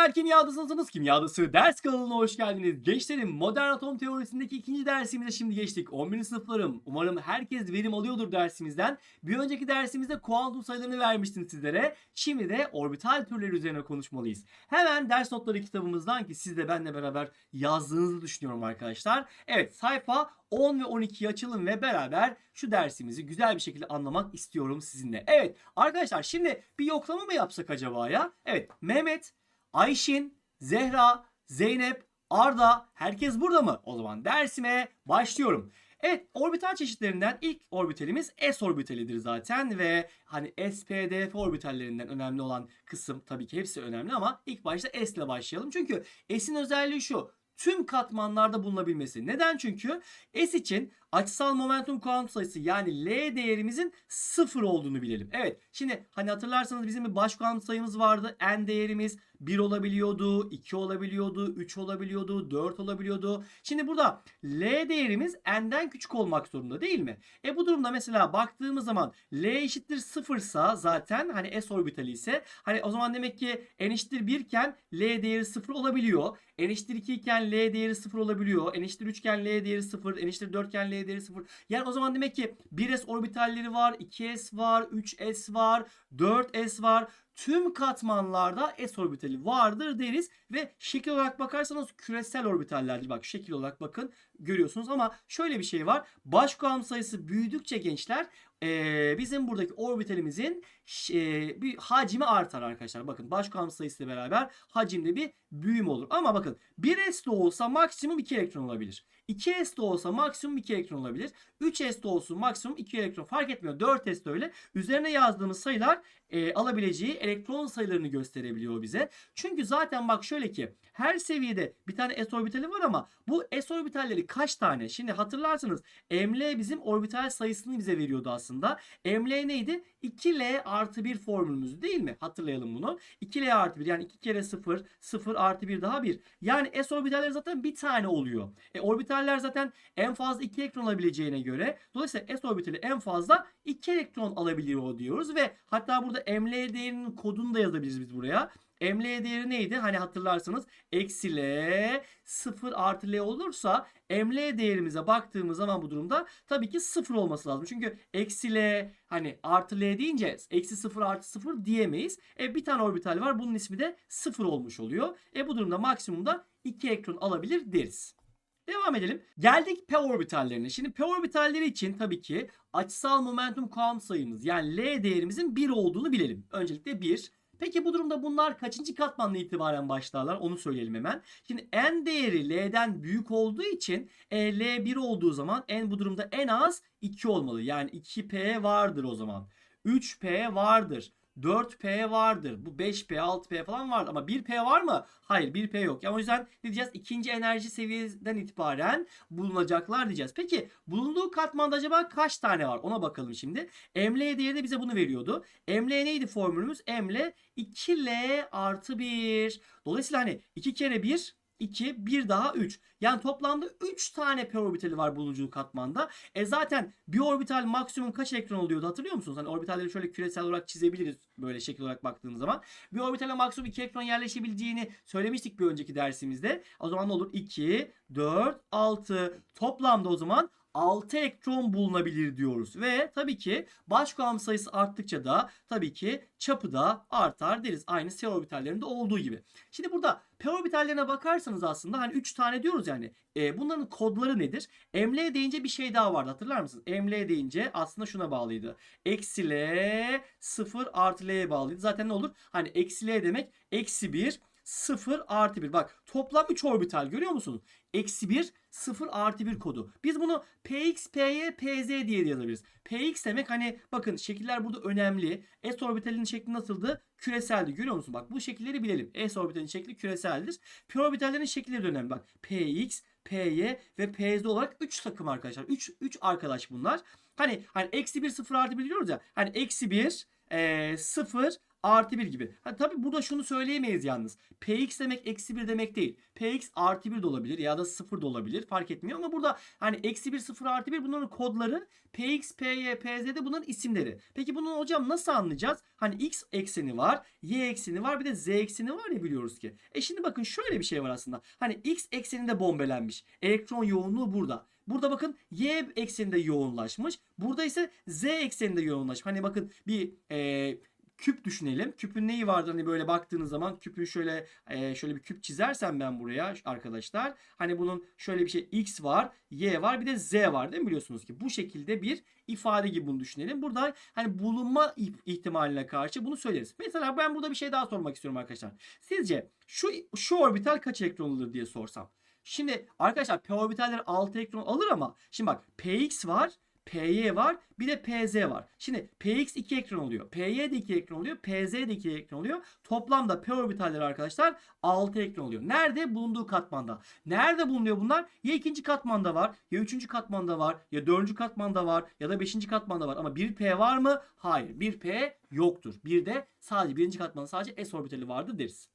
Gençler kimyadasınız kimyadası ders kanalına hoş geldiniz. Gençlerim modern atom teorisindeki ikinci dersimize şimdi geçtik. 11. sınıflarım. Umarım herkes verim alıyordur dersimizden. Bir önceki dersimizde kuantum sayılarını vermiştim sizlere. Şimdi de orbital türleri üzerine konuşmalıyız. Hemen ders notları kitabımızdan ki siz de benle beraber yazdığınızı düşünüyorum arkadaşlar. Evet sayfa 10 ve 12'yi açalım ve beraber şu dersimizi güzel bir şekilde anlamak istiyorum sizinle. Evet arkadaşlar şimdi bir yoklama mı yapsak acaba ya? Evet Mehmet, Ayşin, Zehra, Zeynep, Arda herkes burada mı? O zaman dersime başlıyorum. Evet orbital çeşitlerinden ilk orbitalimiz S orbitalidir zaten ve hani SPDF orbitallerinden önemli olan kısım tabii ki hepsi önemli ama ilk başta S ile başlayalım. Çünkü S'in özelliği şu tüm katmanlarda bulunabilmesi. Neden? Çünkü S için açısal momentum kuantum sayısı yani L değerimizin sıfır olduğunu bilelim. Evet şimdi hani hatırlarsanız bizim bir baş kuantum sayımız vardı. N değerimiz 1 olabiliyordu, 2 olabiliyordu, 3 olabiliyordu, 4 olabiliyordu. Şimdi burada L değerimiz N'den küçük olmak zorunda değil mi? E bu durumda mesela baktığımız zaman L eşittir 0 sa zaten hani S orbitali ise hani o zaman demek ki N eşittir 1 iken L değeri 0 olabiliyor. N eşittir 2 iken L değeri 0 olabiliyor. N eşittir 3 iken L değeri 0. N eşittir 4 iken L değeri 0. Yani o zaman demek ki 1S orbitalleri var, 2S var, 3S var, 4S var. Tüm katmanlarda S orbitali vardır deriz ve şekil olarak bakarsanız küresel orbitaller bak şekil olarak bakın görüyorsunuz ama şöyle bir şey var. Baş kuantum sayısı büyüdükçe gençler ee, bizim buradaki orbitalimizin e, bir hacmi artar arkadaşlar. Bakın baş kuantum sayısı ile beraber hacimde bir büyüm olur. Ama bakın 1s de olsa maksimum 2 elektron olabilir. 2s de olsa maksimum 2 elektron olabilir. 3s de olsun maksimum 2 elektron fark etmiyor. 4s de öyle. Üzerine yazdığımız sayılar e, alabileceği elektron sayılarını gösterebiliyor bize. Çünkü zaten bak şöyle ki her seviyede bir tane s orbitali var ama bu s orbitalleri kaç tane? Şimdi hatırlarsanız ml bizim orbital sayısını bize veriyordu aslında. Ml neydi? 2l artı 1 formülümüz değil mi? Hatırlayalım bunu. 2l artı 1 yani 2 kere 0 0 artı 1 daha 1. Yani s orbitalleri zaten bir tane oluyor. E orbitaller zaten en fazla 2 elektron alabileceğine göre dolayısıyla s orbitali en fazla 2 elektron alabiliyor diyoruz ve hatta burada ml değerinin kodunu da yazabiliriz biz buraya. ML değeri neydi? Hani hatırlarsanız eksi L 0 artı L olursa ML değerimize baktığımız zaman bu durumda tabii ki 0 olması lazım. Çünkü eksi L hani artı L deyince eksi 0 artı 0 diyemeyiz. E bir tane orbital var. Bunun ismi de 0 olmuş oluyor. E bu durumda maksimumda 2 elektron alabilir deriz. Devam edelim. Geldik p orbitallerine. Şimdi p orbitalleri için tabii ki açısal momentum kuantum sayımız yani L değerimizin 1 olduğunu bilelim. Öncelikle 1. Peki bu durumda bunlar kaçıncı katmanla itibaren başlarlar? Onu söyleyelim hemen. Şimdi n değeri L'den büyük olduğu için e, L 1 olduğu zaman n bu durumda en az 2 olmalı. Yani 2P vardır o zaman. 3P vardır. 4P vardır. Bu 5P, 6P falan vardır. Ama 1P var mı? Hayır 1P yok. Yani o yüzden ne diyeceğiz? İkinci enerji seviyesinden itibaren bulunacaklar diyeceğiz. Peki bulunduğu katmanda acaba kaç tane var? Ona bakalım şimdi. ML değeri de bize bunu veriyordu. ML neydi formülümüz? ML 2L artı 1. Dolayısıyla hani 2 kere 1 2, 1 daha 3. Yani toplamda 3 tane p orbitali var bulunduğu katmanda. E zaten bir orbital maksimum kaç elektron oluyordu hatırlıyor musunuz? Hani orbitalleri şöyle küresel olarak çizebiliriz böyle şekil olarak baktığımız zaman. Bir orbitale maksimum 2 elektron yerleşebileceğini söylemiştik bir önceki dersimizde. O zaman ne olur? 2, 4, 6. Toplamda o zaman 6 elektron bulunabilir diyoruz. Ve tabii ki baş kuantum sayısı arttıkça da tabii ki çapı da artar deriz. Aynı S orbitallerinde olduğu gibi. Şimdi burada P orbitallerine bakarsanız aslında hani 3 tane diyoruz yani. E, bunların kodları nedir? ML deyince bir şey daha vardı hatırlar mısınız? ML deyince aslında şuna bağlıydı. Eksi L 0 artı L'ye bağlıydı. Zaten ne olur? Hani eksi L demek eksi 1 0 artı 1. Bak toplam 3 orbital görüyor musunuz? Eksi 1 0 artı 1 kodu. Biz bunu px, py, pz diye yazabiliriz. px demek hani bakın şekiller burada önemli. S orbitalinin şekli nasıldı? Küreseldi. Görüyor musun? Bak bu şekilleri bilelim. S orbitalinin şekli küreseldir. P orbitallerin şekilleri de önemli. Bak px, py ve pz olarak 3 takım arkadaşlar. 3 3 arkadaş bunlar. Hani hani eksi 1 0 artı 1 diyoruz ya. Hani eksi 1 e, 0 artı 1 gibi. Ha, tabii burada şunu söyleyemeyiz yalnız. Px demek eksi 1 demek değil. Px artı 1 de olabilir ya da 0 da olabilir. Fark etmiyor ama burada hani eksi 1, 0, artı 1 bunların kodları. Px, Py, Pz de bunların isimleri. Peki bunu hocam nasıl anlayacağız? Hani x ekseni var, y ekseni var bir de z ekseni var ya biliyoruz ki. E şimdi bakın şöyle bir şey var aslında. Hani x ekseninde bombelenmiş. Elektron yoğunluğu burada. Burada bakın y ekseninde yoğunlaşmış. Burada ise z ekseninde yoğunlaşmış. Hani bakın bir e, küp düşünelim. Küpün neyi vardır hani böyle baktığınız zaman küpün şöyle e, şöyle bir küp çizersem ben buraya arkadaşlar. Hani bunun şöyle bir şey x var, y var bir de z var değil mi biliyorsunuz ki. Bu şekilde bir ifade gibi bunu düşünelim. Burada hani bulunma ihtimaline karşı bunu söyleriz. Mesela ben burada bir şey daha sormak istiyorum arkadaşlar. Sizce şu şu orbital kaç elektron diye sorsam. Şimdi arkadaşlar p orbitaller 6 elektron alır ama şimdi bak px var. PY var. Bir de PZ var. Şimdi PX 2 elektron oluyor. PY de 2 elektron oluyor. PZ de 2 elektron oluyor. Toplamda P orbitalleri arkadaşlar 6 elektron oluyor. Nerede? Bulunduğu katmanda. Nerede bulunuyor bunlar? Ya ikinci katmanda var. Ya üçüncü katmanda var. Ya dördüncü katmanda var. Ya da beşinci katmanda var. Ama bir P var mı? Hayır. Bir P yoktur. Bir de sadece birinci katmanda sadece S orbitali vardır deriz.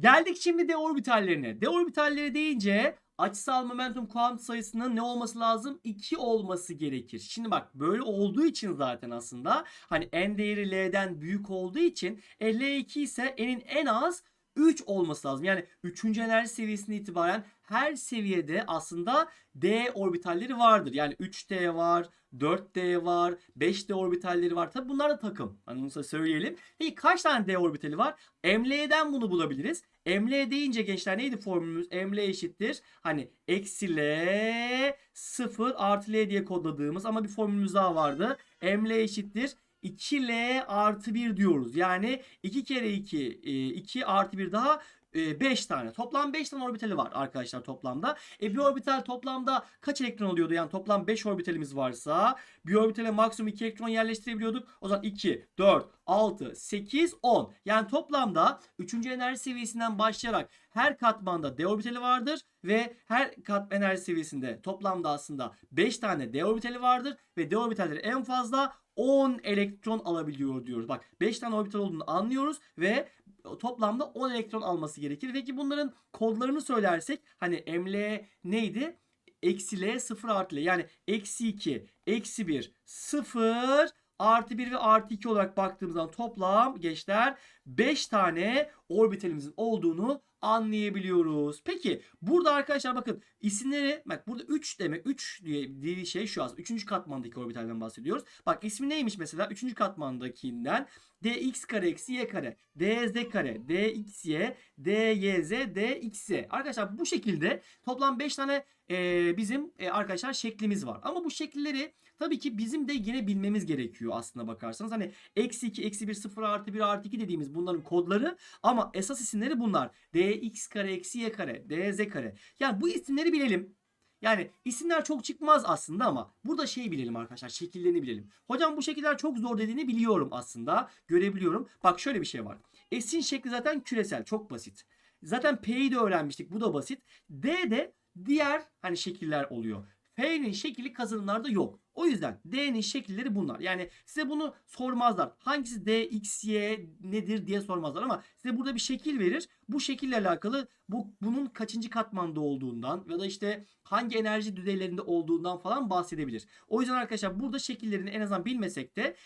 Geldik şimdi d orbitallerine. D orbitalleri deyince açısal momentum kuantum sayısının ne olması lazım? 2 olması gerekir. Şimdi bak böyle olduğu için zaten aslında hani n değeri l'den büyük olduğu için e, l2 ise n'in en az 3 olması lazım. Yani 3. enerji seviyesine itibaren her seviyede aslında d orbitalleri vardır. Yani 3d var, 4D var, 5D orbitalleri var. Tabi bunlar da takım. Hani bunu söyleyelim. Peki kaç tane D orbitali var? ML'den bunu bulabiliriz. ML deyince gençler neydi formülümüz? ML eşittir. Hani eksi L 0 artı L diye kodladığımız ama bir formülümüz daha vardı. ML eşittir. 2L artı 1 diyoruz. Yani 2 kere 2, 2 artı 1 daha 5 tane. Toplam 5 tane orbitali var arkadaşlar toplamda. E bir orbital toplamda kaç elektron oluyordu? Yani toplam 5 orbitalimiz varsa bir orbitale maksimum 2 elektron yerleştirebiliyorduk. O zaman 2, 4, 6, 8, 10. Yani toplamda 3. enerji seviyesinden başlayarak her katmanda d orbitali vardır ve her kat enerji seviyesinde toplamda aslında 5 tane d orbitali vardır ve d orbitalleri en fazla 10 elektron alabiliyor diyoruz. Bak 5 tane orbital olduğunu anlıyoruz ve toplamda 10 elektron alması gerekir. Peki bunların kodlarını söylersek hani ml neydi? Eksi L 0 artı L yani eksi 2, eksi 1, 0 artı 1 ve artı 2 olarak baktığımız zaman toplam gençler 5 tane orbitalimizin olduğunu anlayabiliyoruz. Peki burada arkadaşlar bakın isimleri bak burada 3 demek 3 diye dediği şey şu aslında 3. katmandaki orbitalden bahsediyoruz. Bak ismi neymiş mesela 3. katmandakinden dx kare eksi y kare dz kare dxy dyz dxy. Arkadaşlar bu şekilde toplam 5 tane e, bizim e, arkadaşlar şeklimiz var. Ama bu şekilleri tabii ki bizim de yine bilmemiz gerekiyor aslına bakarsanız. Hani eksi 2, eksi 1, 0 artı 1 artı 2 dediğimiz bunların kodları ama esas isimleri bunlar. dx kare eksi y kare dz kare. Yani bu isimleri bilelim. Yani isimler çok çıkmaz aslında ama burada şeyi bilelim arkadaşlar. Şekillerini bilelim. Hocam bu şekiller çok zor dediğini biliyorum aslında. Görebiliyorum. Bak şöyle bir şey var. S'in şekli zaten küresel. Çok basit. Zaten P'yi de öğrenmiştik. Bu da basit. D de diğer hani şekiller oluyor. F'nin şekli kazanımlarda yok. O yüzden D'nin şekilleri bunlar. Yani size bunu sormazlar. Hangisi D, X, Y nedir diye sormazlar ama size burada bir şekil verir. Bu şekille alakalı bu bunun kaçıncı katmanda olduğundan ya da işte hangi enerji düzeylerinde olduğundan falan bahsedebilir. O yüzden arkadaşlar burada şekillerini en azından bilmesek de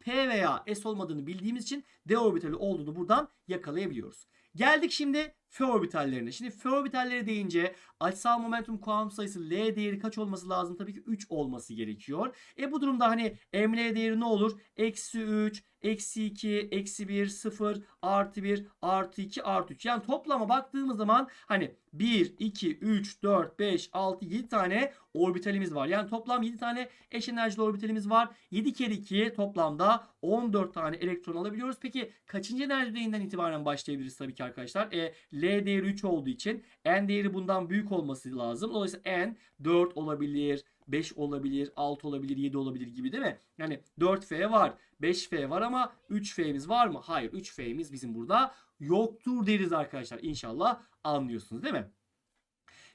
P veya S olmadığını bildiğimiz için D orbitali olduğunu buradan yakalayabiliyoruz. Geldik şimdi F orbitallerine. Şimdi F orbitalleri deyince açısal momentum kuantum sayısı L değeri kaç olması lazım? Tabii ki 3 olması gerekiyor. E bu durumda hani ML değeri ne olur? Eksi 3, eksi 2, eksi 1, 0, artı 1, artı 2, artı 3. Yani toplama baktığımız zaman hani 1, 2, 3, 4, 5, 6, 7 tane orbitalimiz var. Yani toplam 7 tane eş enerjili orbitalimiz var. 7 kere 2 toplamda 14 tane elektron alabiliyoruz. Peki kaçıncı enerji düzeyinden itibaren başlayabiliriz tabii ki arkadaşlar? E, L değeri 3 olduğu için N değeri bundan büyük olması lazım. Dolayısıyla N 4 olabilir, 5 olabilir, 6 olabilir, 7 olabilir gibi değil mi? Yani 4F var, 5F var ama 3F'miz var mı? Hayır 3F'miz bizim burada yoktur deriz arkadaşlar. İnşallah anlıyorsunuz değil mi?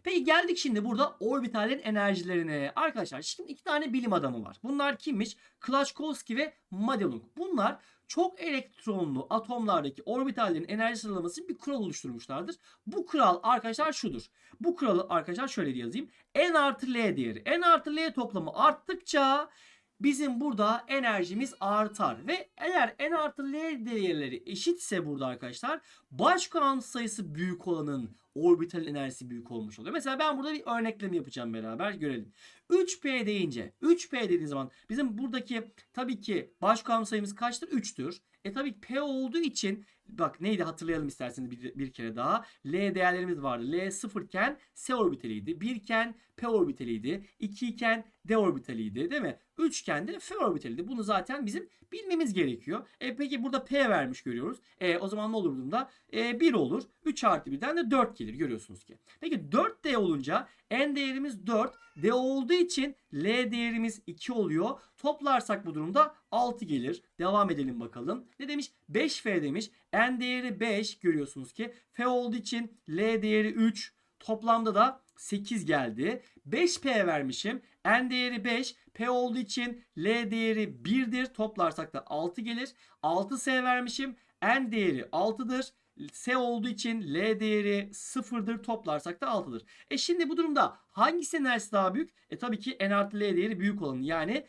Peki geldik şimdi burada orbitallerin enerjilerine. Arkadaşlar şimdi iki tane bilim adamı var. Bunlar kimmiş? Klashkovski ve Madelung. Bunlar çok elektronlu atomlardaki orbitallerin enerji sıralaması bir kural oluşturmuşlardır. Bu kural arkadaşlar şudur. Bu kuralı arkadaşlar şöyle yazayım. N artı L değeri. N artı L toplamı arttıkça bizim burada enerjimiz artar. Ve eğer N artı L değerleri eşitse burada arkadaşlar baş kuantum sayısı büyük olanın orbital enerjisi büyük olmuş oluyor. Mesela ben burada bir örnekleme yapacağım beraber görelim. 3P deyince 3P dediğin zaman bizim buradaki tabii ki baş kuantum sayımız kaçtır? 3'tür. E tabii P olduğu için bak neydi hatırlayalım isterseniz bir, bir kere daha. L değerlerimiz vardı. L 0 iken S orbitaliydi. 1 iken P orbitaliydi. 2 iken D orbitaliydi değil mi? 3 iken de F orbitaliydi. Bunu zaten bizim bilmemiz gerekiyor. E peki burada P vermiş görüyoruz. E o zaman ne olur bunda? E 1 olur. 3 artı 1'den de 4 gelir görüyorsunuz ki. Peki 4D olunca N değerimiz 4. D olduğu için L değerimiz 2 oluyor. Toplarsak bu durumda 6 gelir. Devam edelim bakalım. Ne demiş? 5F demiş. N değeri 5 görüyorsunuz ki. F olduğu için L değeri 3. Toplamda da 8 geldi. 5P vermişim. N değeri 5. P olduğu için L değeri 1'dir. Toplarsak da 6 gelir. 6S vermişim. N değeri 6'dır. S olduğu için L değeri 0'dır. Toplarsak da 6'dır. E şimdi bu durumda hangisinin enerjisi daha büyük? E tabii ki N artı L değeri büyük olanı. Yani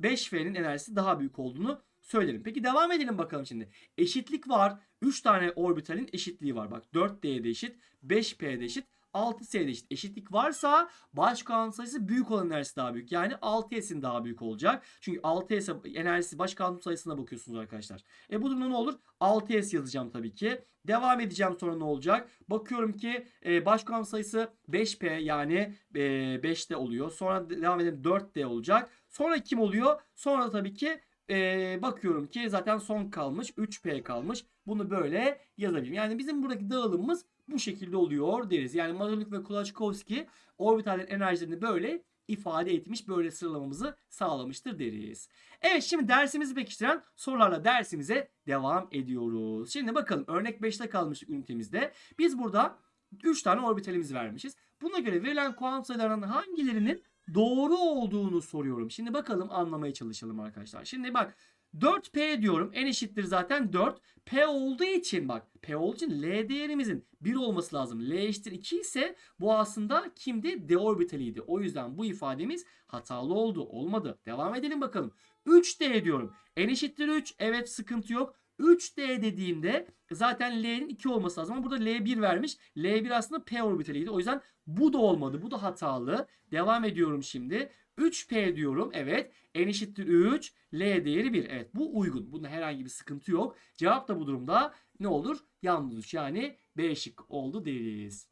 5F'nin enerjisi daha büyük olduğunu söylerim. Peki devam edelim bakalım şimdi. Eşitlik var. 3 tane orbitalin eşitliği var. Bak 4D'de eşit, 5P'de eşit, 6S'de eşit. Eşitlik varsa baş kuantum sayısı büyük olan enerjisi daha büyük. Yani 6S'in daha büyük olacak. Çünkü 6S enerjisi baş kuantum sayısına bakıyorsunuz arkadaşlar. E bu durumda ne olur? 6S yazacağım tabii ki. Devam edeceğim sonra ne olacak? Bakıyorum ki e, baş sayısı 5P yani e, 5'te oluyor. Sonra devam edelim 4D olacak. Sonra kim oluyor? Sonra tabii ki e, bakıyorum ki zaten son kalmış 3P kalmış. Bunu böyle yazabilirim. Yani bizim buradaki dağılımımız bu şekilde oluyor deriz. Yani Madonik ve Kulachkowski orbitallerin enerjilerini böyle ifade etmiş, böyle sıralamamızı sağlamıştır deriz. Evet şimdi dersimizi pekiştiren sorularla dersimize devam ediyoruz. Şimdi bakalım örnek 5'te kalmıştık ünitemizde. Biz burada 3 tane orbitalimiz vermişiz. Buna göre verilen kuantum sayılarının hangilerinin doğru olduğunu soruyorum. Şimdi bakalım anlamaya çalışalım arkadaşlar. Şimdi bak 4P diyorum. En eşittir zaten 4. P olduğu için bak. P olduğu için L değerimizin 1 olması lazım. L eşittir 2 ise bu aslında kimdi? D orbitaliydi. O yüzden bu ifademiz hatalı oldu. Olmadı. Devam edelim bakalım. 3D diyorum. N eşittir 3. Evet sıkıntı yok. 3D dediğimde zaten L'nin 2 olması lazım ama burada L1 vermiş. L1 aslında P orbitaliydi. O yüzden bu da olmadı. Bu da hatalı. Devam ediyorum şimdi. 3P diyorum. Evet. N eşittir 3. L değeri 1. Evet bu uygun. Bunda herhangi bir sıkıntı yok. Cevap da bu durumda ne olur? Yanlış. Yani B şık oldu deriz.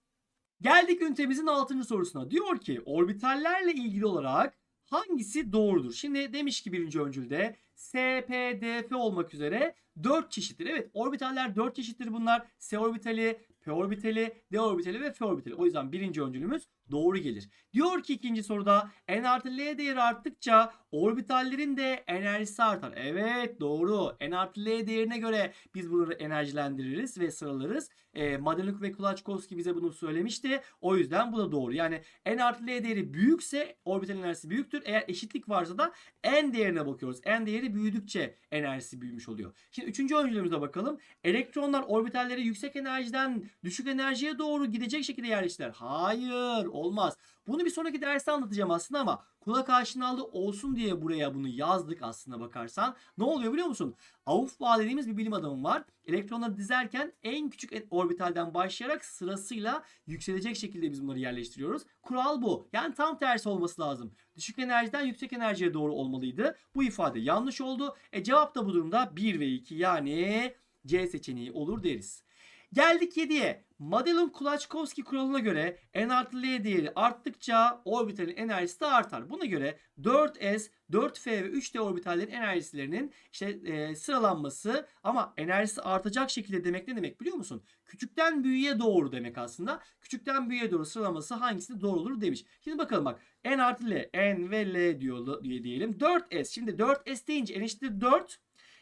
Geldik ünitemizin 6. sorusuna. Diyor ki orbitallerle ilgili olarak hangisi doğrudur? Şimdi demiş ki birinci öncülde S, P, D, F olmak üzere 4 çeşittir. Evet orbitaller 4 çeşittir bunlar. S orbitali, P orbitali, D orbitali ve F orbitali. O yüzden birinci öncülümüz doğru gelir. Diyor ki ikinci soruda N artı L değeri arttıkça orbitallerin de enerjisi artar. Evet doğru. N artı L değerine göre biz bunları enerjilendiririz ve sıralarız. E, Madeluk ve Kulachkowski bize bunu söylemişti. O yüzden bu da doğru. Yani N artı L değeri büyükse orbital enerjisi büyüktür. Eğer eşitlik varsa da N değerine bakıyoruz. N değeri büyüdükçe enerjisi büyümüş oluyor. Şimdi üçüncü öncülümüze bakalım. Elektronlar orbitalleri yüksek enerjiden düşük enerjiye doğru gidecek şekilde yerleştiler. Hayır olmaz. Bunu bir sonraki derste anlatacağım aslında ama kulak aşinalığı olsun diye buraya bunu yazdık aslında bakarsan. Ne oluyor biliyor musun? Aufbau dediğimiz bir bilim adamı var. Elektronları dizerken en küçük orbitalden başlayarak sırasıyla yükselecek şekilde biz bunları yerleştiriyoruz. Kural bu. Yani tam tersi olması lazım. Düşük enerjiden yüksek enerjiye doğru olmalıydı. Bu ifade yanlış oldu. E cevap da bu durumda 1 ve 2 yani C seçeneği olur deriz. Geldik 7'ye. Madelung-Kulachkowski kuralına göre N artı L değeri arttıkça orbitalin enerjisi de artar. Buna göre 4S, 4F ve 3D orbitallerin enerjilerinin işte e, sıralanması ama enerjisi artacak şekilde demek ne demek biliyor musun? Küçükten büyüğe doğru demek aslında. Küçükten büyüğe doğru sıralaması hangisi doğru olur demiş. Şimdi bakalım bak N artı L, N ve L diyor diye diyelim. 4S. Şimdi 4S deyince N eşittir 4.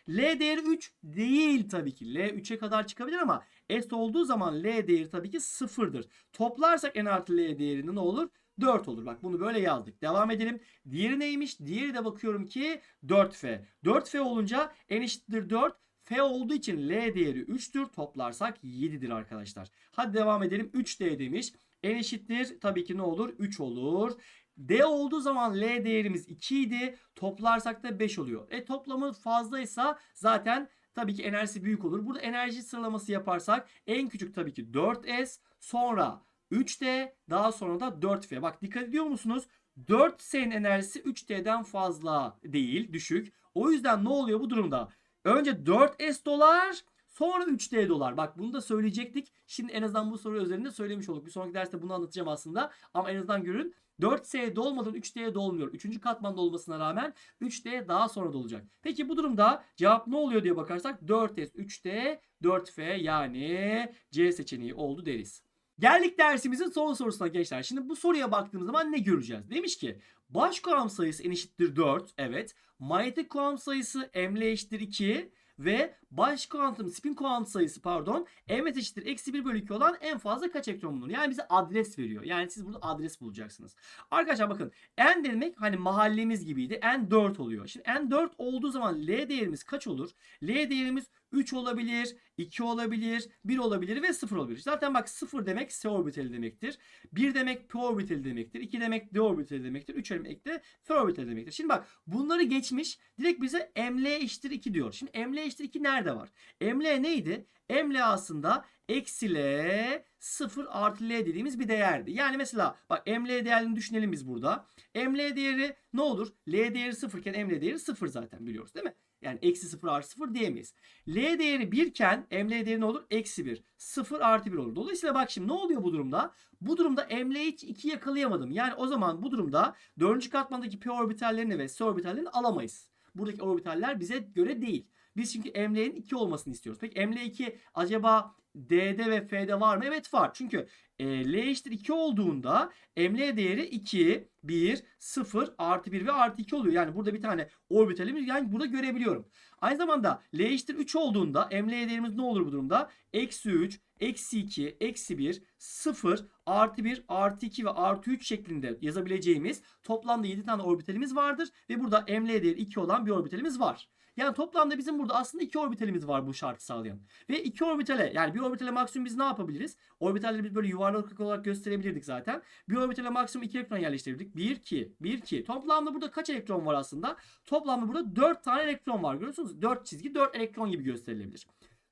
L değeri 3 değil tabii ki. L 3'e kadar çıkabilir ama S olduğu zaman L değeri tabii ki sıfırdır. Toplarsak N artı L değerini ne olur? 4 olur. Bak bunu böyle yazdık. Devam edelim. Diğeri neymiş? Diğeri de bakıyorum ki 4F. 4F olunca N eşittir 4. F olduğu için L değeri 3'tür. Toplarsak 7'dir arkadaşlar. Hadi devam edelim. 3D demiş. N eşittir. Tabii ki ne olur? 3 olur. D olduğu zaman L değerimiz 2 idi. Toplarsak da 5 oluyor. E toplamı fazlaysa zaten tabii ki enerjisi büyük olur. Burada enerji sıralaması yaparsak en küçük tabii ki 4S. Sonra 3D daha sonra da 4F. Bak dikkat ediyor musunuz? 4S'nin enerjisi 3D'den fazla değil düşük. O yüzden ne oluyor bu durumda? Önce 4S dolar sonra 3D dolar. Bak bunu da söyleyecektik. Şimdi en azından bu soru üzerinde söylemiş olduk. Bir sonraki derste bunu anlatacağım aslında. Ama en azından görün 4S dolmadan 3D dolmuyor. Üçüncü katmanda olmasına rağmen 3D daha sonra dolacak. Peki bu durumda cevap ne oluyor diye bakarsak 4S, 3D, 4F yani C seçeneği oldu deriz. Geldik dersimizin son sorusuna gençler. Şimdi bu soruya baktığımız zaman ne göreceğiz? Demiş ki baş kuantum sayısı n eşittir 4. Evet. Manyetik kuantum sayısı ml eşittir 2 ve baş kuantum spin kuantum sayısı pardon m eşittir eksi 1 bölü 2 olan en fazla kaç elektron bulunur? Yani bize adres veriyor. Yani siz burada adres bulacaksınız. Arkadaşlar bakın n demek hani mahallemiz gibiydi. n 4 oluyor. Şimdi n 4 olduğu zaman l değerimiz kaç olur? L değerimiz 3 olabilir, 2 olabilir, 1 olabilir ve 0 olabilir. Zaten bak 0 demek s orbitali demektir. 1 demek p orbitali demektir. 2 demek d orbitali demektir. 3 demek de f orbitali demektir. Şimdi bak bunları geçmiş. Direkt bize ml eşittir 2 diyor. Şimdi ml eşittir 2 nerede var? ml neydi? ml aslında eksi l 0 artı l dediğimiz bir değerdi. Yani mesela bak ml değerini düşünelim biz burada. ml değeri ne olur? l değeri 0 iken ml değeri 0 zaten biliyoruz değil mi? Yani eksi 0 artı 0 diyemeyiz. L değeri 1 iken ml değeri ne olur? Eksi 1. 0 artı 1 olur. Dolayısıyla bak şimdi ne oluyor bu durumda? Bu durumda ml'yi hiç 2 yakalayamadım. Yani o zaman bu durumda 4. katmandaki p orbitallerini ve s orbitallerini alamayız. Buradaki orbitaller bize göre değil. Biz çünkü ml'nin 2 olmasını istiyoruz. Peki ml2 acaba D'de ve F'de var mı? Evet var. Çünkü e, L eşittir 2 olduğunda ml değeri 2, 1, 0, artı 1 ve artı 2 oluyor. Yani burada bir tane orbitalimiz yani burada görebiliyorum. Aynı zamanda L eşittir 3 olduğunda ml değerimiz ne olur bu durumda? Eksi 3, eksi 2, eksi 1, 0, artı 1, artı 2 ve artı 3 şeklinde yazabileceğimiz toplamda 7 tane orbitalimiz vardır. Ve burada ml değeri 2 olan bir orbitalimiz var. Yani toplamda bizim burada aslında iki orbitalimiz var bu şartı sağlayan. Ve iki orbitale yani bir orbitale maksimum biz ne yapabiliriz? Orbitalleri biz böyle yuvarlak olarak gösterebilirdik zaten. Bir orbitale maksimum 2 elektron yerleştirebilirdik. 1 2 1 2. Toplamda burada kaç elektron var aslında? Toplamda burada 4 tane elektron var. Görüyorsunuz 4 çizgi 4 elektron gibi gösterilebilir.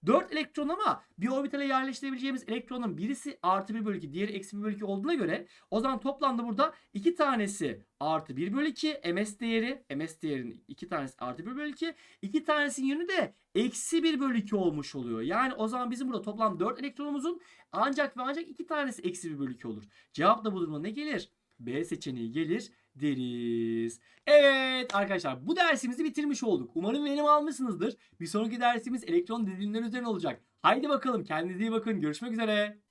4 elektron ama bir orbitale yerleştirebileceğimiz elektronun birisi artı 1 bölü 2 diğeri eksi 1 bölü 2 olduğuna göre o zaman toplamda burada 2 tanesi artı 1 bölü 2 ms değeri ms değerinin 2 tanesi artı 1 bölü 2 2 tanesinin yönü de eksi 1 bölü 2 olmuş oluyor. Yani o zaman bizim burada toplam 4 elektronumuzun ancak ve ancak 2 tanesi eksi 1 bölü 2 olur. Cevap da bu durumda ne gelir? B seçeneği gelir deriz. Evet arkadaşlar bu dersimizi bitirmiş olduk. Umarım verim almışsınızdır. Bir sonraki dersimiz elektron dizilimleri üzerine olacak. Haydi bakalım kendinize iyi bakın. Görüşmek üzere.